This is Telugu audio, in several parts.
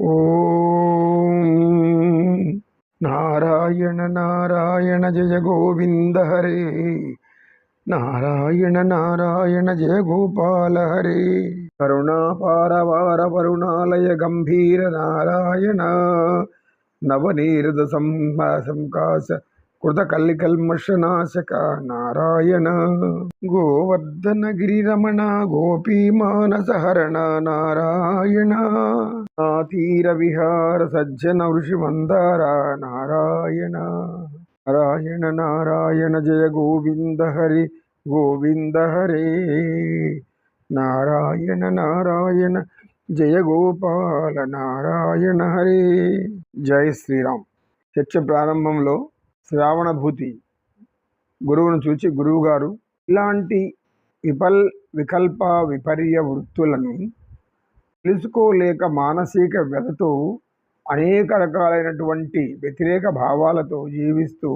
ఓం నారాయణ నారాయణ జయ గోవింద హరే. నారాయణ నారాయణ జయ గోపాల హరే. కరుణాపారవార వరుణాలయ గంభీర నారాయణ. నవనీరద సంకాశ కాశ కల్లికల్మషనాశక నారాయణ గోవర్ధన గిరిరమణ గోపీమానసహరణ నారాయణ తీర విహార సజ్జన ఋషి మందార నారాయణ నారాయణ నారాయణ జయ గోవింద హరి గోవింద హరే నారాయణ నారాయణ జయ గోపాల నారాయణ హరే జయ శ్రీరామ్. చర్చ ప్రారంభంలో శ్రావణభూతి గురువును చూచి గురువుగారు ఇలాంటి విపల్ వికల్ప విపర్య వృత్తులను తెలుసుకోలేక మానసిక వ్యధతో అనేక రకాలైనటువంటి వ్యతిరేక భావాలతో జీవిస్తూ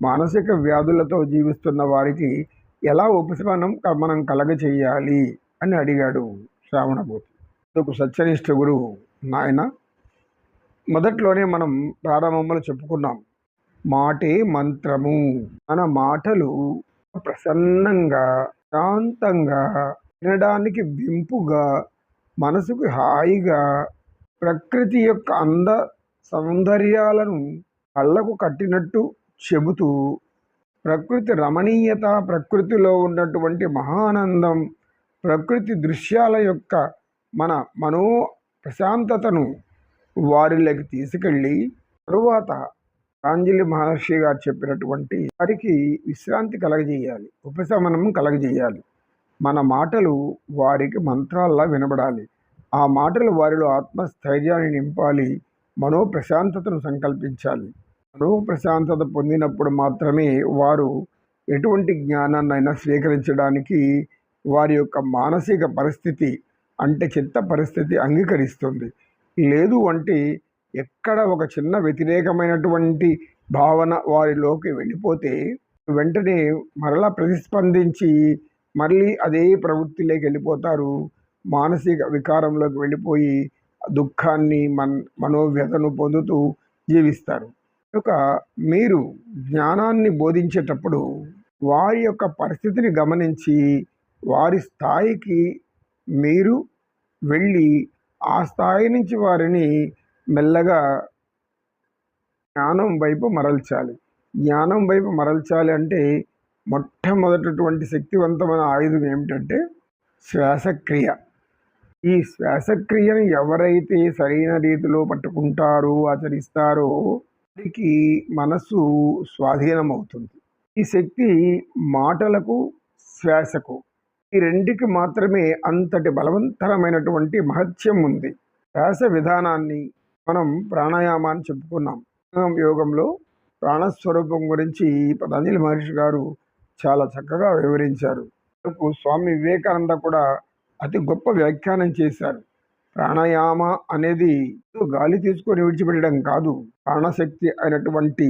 మానసిక వ్యాధులతో జీవిస్తున్న వారికి ఎలా ఉపశమనం మనం కలగచేయాలి? అని అడిగాడు శ్రావణభూతి అందుకు సత్యనిష్ట గురువు నాయన మొదట్లోనే మనం ప్రారంభంలో చెప్పుకున్నాం మాటే మంత్రము. మన మాటలు ప్రసన్నంగా శాంతంగా వినడానికి వింపుగా మనసుకు హాయిగా ప్రకృతి యొక్క అంద సౌందర్యాలను కళ్ళకు కట్టినట్టు చెబుతూ ప్రకృతి రమణీయత ప్రకృతిలో ఉన్నటువంటి మహానందం ప్రకృతి దృశ్యాల యొక్క మన మనో ప్రశాంతతను వారిలోకి తీసుకెళ్ళి తరువాత కాంజలి మహర్షి గారు చెప్పినటువంటి వారికి విశ్రాంతి కలగజేయాలి ఉపశమనం కలగజేయాలి. మన మాటలు వారికి మంత్రాల్లా వినబడాలి. ఆ మాటలు వారిలో ఆత్మస్థైర్యాన్ని నింపాలి మనో ప్రశాంతతను సంకల్పించాలి. మనో ప్రశాంతత పొందినప్పుడు మాత్రమే వారు ఎటువంటి జ్ఞానాన్నైనా స్వీకరించడానికి వారి యొక్క మానసిక పరిస్థితి అంటే చిత్త పరిస్థితి అంగీకరిస్తుంది. లేదు అంటే ఎక్కడ ఒక చిన్న వ్యతిరేకమైనటువంటి భావన వారిలోకి వెళ్ళిపోతే వెంటనే మరలా ప్రతిస్పందించి మళ్ళీ అదే ప్రవృత్తిలోకి వెళ్ళిపోతారు. మానసిక వికారంలోకి వెళ్ళిపోయి దుఃఖాన్ని మన్ మనోవ్యతను పొందుతూ జీవిస్తారు. కనుక మీరు జ్ఞానాన్ని బోధించేటప్పుడు వారి యొక్క పరిస్థితిని గమనించి వారి స్థాయికి మీరు వెళ్ళి ఆ స్థాయి నుంచి వారిని మెల్లగా జ్ఞానం వైపు మరల్చాలి. జ్ఞానం వైపు మరల్చాలి అంటే మొట్టమొదటటువంటి శక్తివంతమైన ఆయుధం ఏమిటంటే శ్వాసక్రియ. ఈ శ్వాసక్రియను ఎవరైతే సరైన రీతిలో పట్టుకుంటారో ఆచరిస్తారో వారికి మనస్సు స్వాధీనమవుతుంది. ఈ శక్తి మాటలకు శ్వాసకు ఈ రెండికి మాత్రమే అంతటి బలవంతరమైనటువంటి మహత్యం ఉంది. శ్వాస విధానాన్ని మనం ప్రాణాయామాన్ని చెప్పుకున్నాం. యోగంలో ప్రాణస్వరూపం గురించి పతంజలి మహర్షి గారు చాలా చక్కగా వివరించారు. స్వామి వివేకానంద కూడా అతి గొప్ప వ్యాఖ్యానం చేశారు. ప్రాణాయామ అనేది గాలి తీసుకొని విడిచిపెట్టడం కాదు. ప్రాణశక్తి అయినటువంటి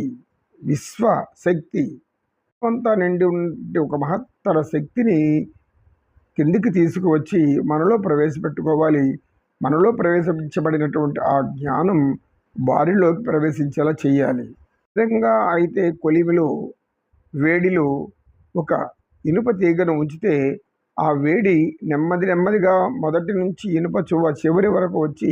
విశ్వ శక్తి అంతా నిండి ఉండే ఒక మహత్తర శక్తిని కిందికి తీసుకువచ్చి మనలో ప్రవేశపెట్టుకోవాలి. మనలో ప్రవేశించబడినటువంటి ఆ జ్ఞానం వారిలోకి ప్రవేశించేలా చేయాలి. విధంగా అయితే కొలిమిలో వేడిలో ఒక ఇనుప తీగను ఉంచితే ఆ వేడి నెమ్మది నెమ్మదిగా మొదటి నుంచి ఇనుప చువ్వ చివరి వరకు వచ్చి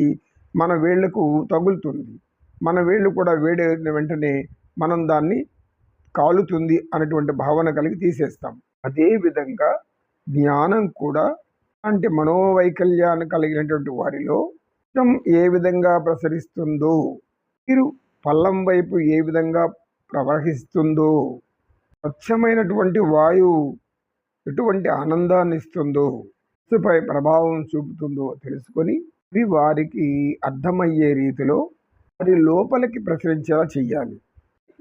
మన వేళ్ళకు తగులుతుంది. మన వేళ్ళు కూడా వేడైన వెంటనే మనం దాన్ని కాలుతుంది అనేటువంటి భావన కలిగి తీసేస్తాం. అదేవిధంగా జ్ఞానం కూడా అంటే మనోవైకల్యాన్ని కలిగినటువంటి వారిలో ఇష్టం ఏ విధంగా ప్రసరిస్తుందో మీరు పల్లం వైపు ఏ విధంగా ప్రవహిస్తుందో స్వచ్ఛమైనటువంటి వాయువు ఎటువంటి ఆనందాన్ని ఇస్తుందో మనసుపై ప్రభావం చూపుతుందో తెలుసుకొని ఇవి వారికి అర్థమయ్యే రీతిలో వారి లోపలికి ప్రసరించేలా చెయ్యాలి.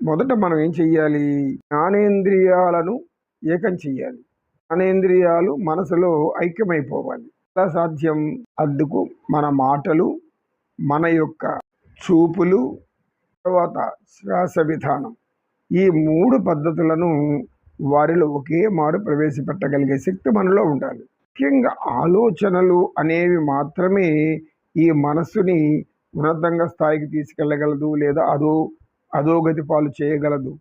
మొదట మనం ఏం చెయ్యాలి? జ్ఞానేంద్రియాలను ఏకం చెయ్యాలి. జ్ఞానేంద్రియాలు మనసులో ఐక్యమైపోవాలి. ఎలా సాధ్యం? అందుకు మన మాటలు మన యొక్క చూపులు తర్వాత శ్వాస విధానం. ఈ మూడు పద్ధతులను వారిలో ఒకే మారు ప్రవేశపెట్టగలిగే శక్తి మనలో ఉండాలి. ముఖ్యంగా ఆలోచనలు అనేవి మాత్రమే ఈ మనస్సుని ఉన్నతంగా స్థాయికి తీసుకెళ్ళగలదు లేదా అదో అధోగతి పాలు చేయగలదు.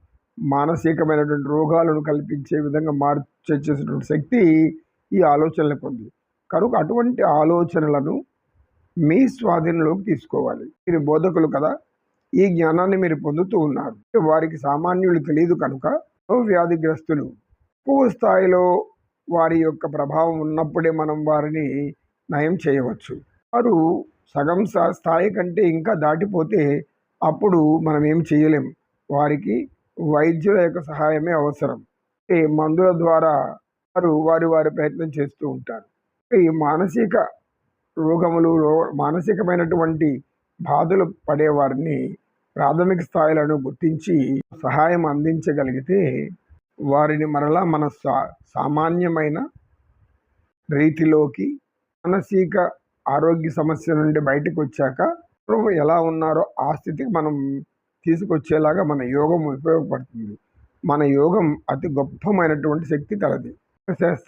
మానసికమైనటువంటి రోగాలను కల్పించే విధంగా మార్చేసేటువంటి శక్తి ఈ ఆలోచనలకు ఉంది. కనుక అటువంటి ఆలోచనలను మీ స్వాధీనంలోకి తీసుకోవాలి. మీరు బోధకులు కదా ఈ జ్ఞానాన్ని మీరు పొందుతూ ఉన్నారు. వారికి సామాన్యులు తెలియదు కనుక వ్యాధిగ్రస్తులు ఎక్కువ స్థాయిలో వారి యొక్క ప్రభావం ఉన్నప్పుడే మనం వారిని నయం చేయవచ్చు. వారు సగం స్థాయి కంటే ఇంకా దాటిపోతే అప్పుడు మనం ఏం చేయలేం. వారికి వైద్యుల యొక్క సహాయమే అవసరం. ఈ మందుల ద్వారా వారు వారి వారి ప్రయత్నం చేస్తూ ఉంటారు. ఈ మానసిక రోగములు రో- మానసికమైనటువంటి బాధలు పడేవారిని ప్రాథమిక స్థాయిలను గుర్తించి సహాయం అందించగలిగితే వారిని మరలా మన సా సామాన్యమైన రీతిలోకి మానసిక ఆరోగ్య సమస్య నుండి బయటకు వచ్చాక ఎలా ఉన్నారో ఆ స్థితికి మనం తీసుకొచ్చేలాగా మన యోగం ఉపయోగపడుతుంది. మన యోగం అతి గొప్పమైనటువంటి శక్తి కలది. శాస్త్ర